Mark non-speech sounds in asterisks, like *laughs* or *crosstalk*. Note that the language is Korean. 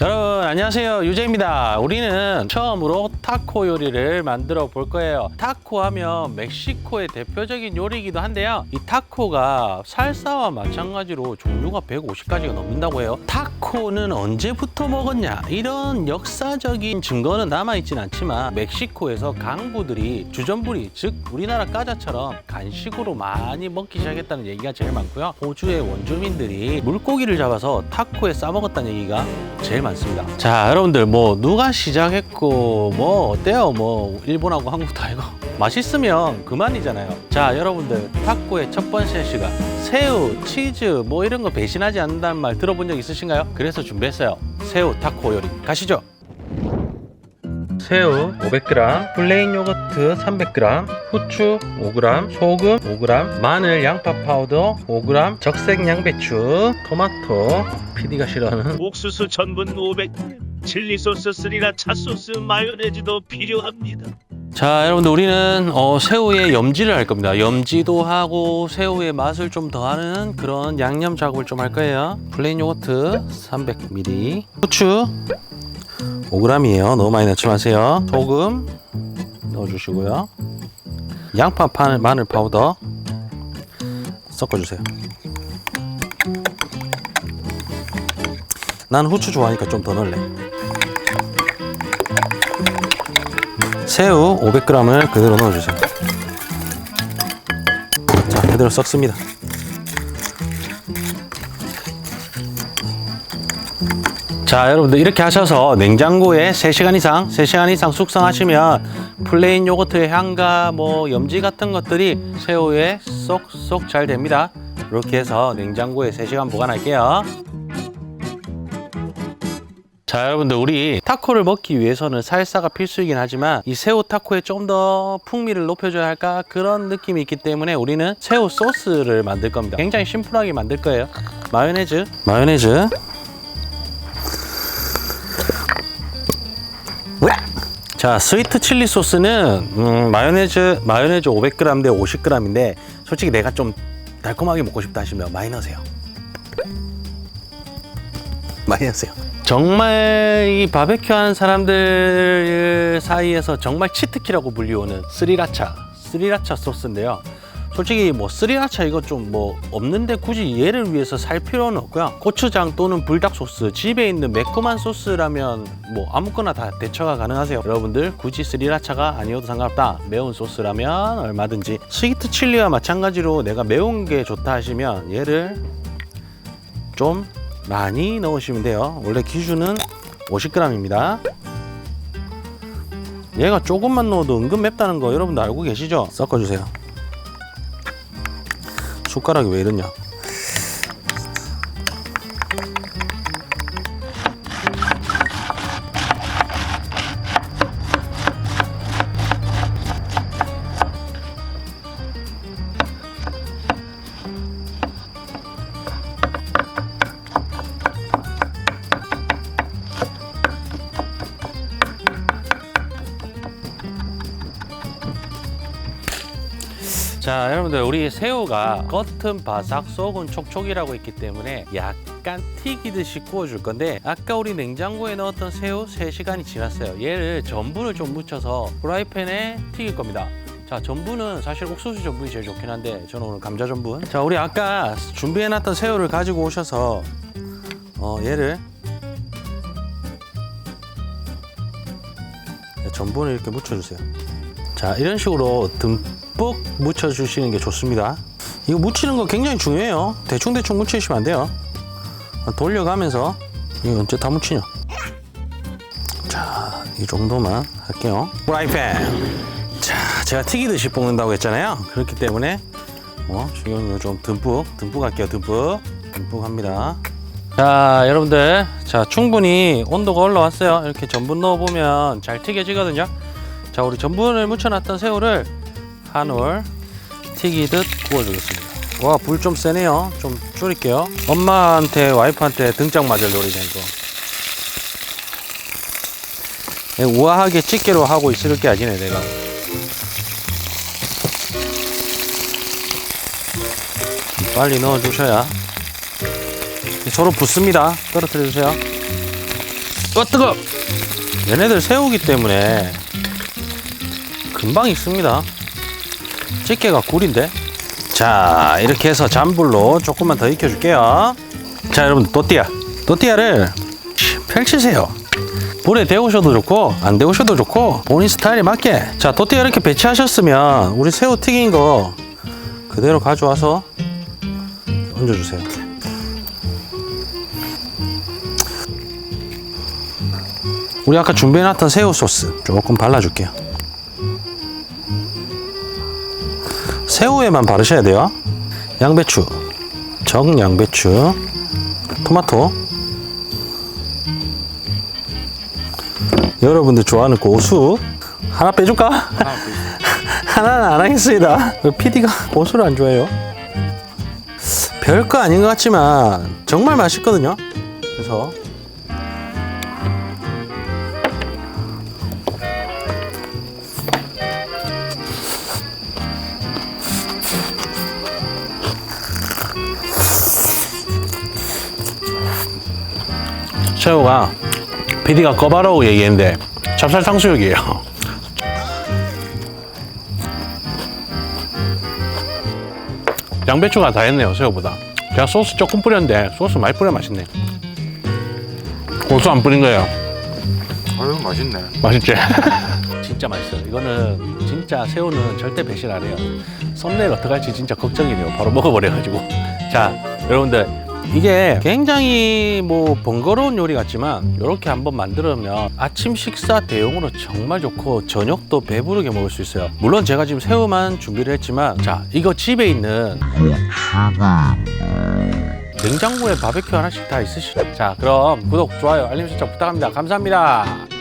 여러분 안녕하세요. 유재입니다. 우리는 처음으로 타코 요리를 만들어 볼 거예요. 타코 하면 멕시코의 대표적인 요리이기도 한데요. 이 타코가 살사와 마찬가지로 종류가 150가지가 넘는다고 해요. 타코 는 언제부터 먹었냐 이런 역사적인 증거는 남아있진 않지만 멕시코에서 강부들이 주전부리 즉 우리나라 까자처럼 간식으로 많이 먹기 시작했다는 얘기가 제일 많고요 호주의 원주민들이 물고기를 잡아서 타코에 싸먹었다는 얘기가 제일 많습니다. 자, 여러분들 뭐 누가 시작했고 뭐 어때요? 뭐 일본하고 한국도 아니고 맛있으면 그만이잖아요. 자, 여러분들 타코의 첫 번째 시간 새우, 치즈 뭐 이런 거 배신하지 않는다는 말 들어본 적 있으신가요? 그래서 준비했어요. 새우 타코 요리 가시죠. 새우 500g, 플레인 요거트 300g, 후추 5g, 소금 5g, 마늘 양파 파우더 5g, 적색 양배추, 토마토, PD가 싫어하는 옥수수 전분 500, 칠리 소스, 스리라차 소스, 마요네즈도 필요합니다. 자, 여러분들 우리는 어, 새우에 염지를 할 겁니다. 염지도 하고 새우의 맛을 좀 더하는 그런 양념 작업을 좀 할 거예요. 플레인 요거트 300ml, 후추 5g이에요. 너무 많이 넣지 마세요. 소금 넣어주시고요. 양파 파, 마늘 파우더 섞어주세요. 난 후추 좋아하니까 좀 더 넣을래. 새우 500g을 그대로 넣어주세요. 자, 그대로 섞습니다. 자, 여러분들 이렇게 하셔서 냉장고에 3시간 이상, 3시간 이상 숙성하시면 플레인 요거트의 향과 뭐 염지 같은 것들이 새우에 쏙쏙 잘 됩니다. 이렇게 해서 냉장고에 3시간 보관할게요. 자 여러분들 우리 타코를 먹기 위해서는 살사가 필수이긴 하지만 이 새우 타코에 좀 더 풍미를 높여줘야 할까? 그런 느낌이 있기 때문에 우리는 새우 소스를 만들 겁니다. 굉장히 심플하게 만들 거예요. 마요네즈. 마요네즈. 자 스위트 칠리 소스는 음, 마요네즈 마요네즈 500g 대 50g인데 솔직히 내가 좀 달콤하게 먹고 싶다 하시면 많이 넣으세요 많이 하세요. 정말 이 바베큐 하는 사람들 사이에서 정말 치트키라고 불리우는 스리라차, 스리라차 소스인데요. 솔직히 뭐 스리라차 이거 좀 뭐 없는데 굳이 얘를 위해서 살 필요는 없고요. 고추장 또는 불닭 소스, 집에 있는 매콤한 소스라면 뭐 아무거나 다 대처가 가능하세요. 여러분들 굳이 스리라차가 아니어도 상관없다. 매운 소스라면 얼마든지 스위트 칠리와 마찬가지로 내가 매운 게 좋다 하시면 얘를 좀 많이 넣으시면 돼요. 원래 기준은 50g입니다. 얘가 조금만 넣어도 은근 맵다는 거 여러분들 알고 계시죠? 섞어주세요. 숟가락이 왜 이러냐? 자, 여러분들 우리 새우가 겉은 바삭, 속은 촉촉이라고 있기 때문에 약간 튀기듯이 구워줄 건데 아까 우리 냉장고에 넣었던 새우 3시간이 지났어요. 얘를 전분을 좀 묻혀서 프라이팬에 튀길 겁니다. 자, 전분은 사실 옥수수 전분이 제일 좋긴 한데 저는 오늘 감자 전분. 자, 우리 아까 준비해놨던 새우를 가지고 오셔서 어, 얘를 전분을 이렇게 묻혀주세요. 자, 이런 식으로 듬뿍 묻혀 주시는 게 좋습니다. 이거 묻히는 거 굉장히 중요해요. 대충대충 묻히시면 안 돼요. 돌려가면서, 이거 언제 다 묻히냐? 자, 이 정도만 할게요. 프라이팬. 자, 제가 튀기듯이 볶는다고 했잖아요. 그렇기 때문에, 뭐, 중요한 좀 듬뿍, 듬뿍 할게요. 듬뿍. 듬뿍 합니다. 자, 여러분들. 자, 충분히 온도가 올라왔어요. 이렇게 전분 넣어보면 잘 튀겨지거든요. 자, 우리 전분을 묻혀놨던 새우를 한 올 튀기듯 구워주겠습니다. 와, 불 좀 세네요. 좀 줄일게요. 엄마한테, 와이프한테 등짝 맞을 놀이죠, 이거. 네, 우아하게 집게로 하고 있을 게 아니네, 내가. 빨리 넣어주셔야 서로 붙습니다. 떨어뜨려 주세요. 어 뜨거. 얘네들 새우기 때문에 금방 익습니다. 집게가 꿀인데. 자 이렇게 해서 잔불로 조금만 더 익혀줄게요. 자 여러분 또띠아, 또띠아를 펼치세요. 불에 데우셔도 좋고 안 데우셔도 좋고 본인 스타일에 맞게. 자 또띠아 이렇게 배치하셨으면 우리 새우 튀긴 거 그대로 가져와서 얹어주세요. 우리 아까 준비해놨던 새우 소스 조금 발라줄게요. 새우에만 바르셔야 돼요. 양배추, 정양배추, 토마토. 여러분들 좋아하는 고수 하나 빼줄까? *laughs* 하나는 안 하겠습니다. PD가 고수를 안 좋아해요. 별거 아닌 것 같지만 정말 맛있거든요. 그래서 새우가 PD가 꺼바라고 얘기했는데 찹쌀 탕수육이에요. *laughs* 양배추가 다 했네요 새우보다. 그냥 소스 조금 뿌렸는데 소스 많이 뿌려 맛있네. 고수 안 뿌린 거예요. 아유 맛있네. 맛있지? *laughs* 진짜 맛있어요. 이거는 진짜 새우는 절대 배신 안 해요. 썸네일 어떡할지 진짜 걱정이네요. 바로 먹어버려가지고. 자, 여러분들. 이게 굉장히 뭐 번거로운 요리 같지만 이렇게 한번 만들면 아침 식사 대용으로 정말 좋고 저녁도 배부르게 먹을 수 있어요. 물론 제가 지금 새우만 준비를 했지만 자 이거 집에 있는 냉장고에 바베큐 하나씩 다 있으시죠? 자 그럼 구독 좋아요 알림 설정 부탁합니다. 감사합니다.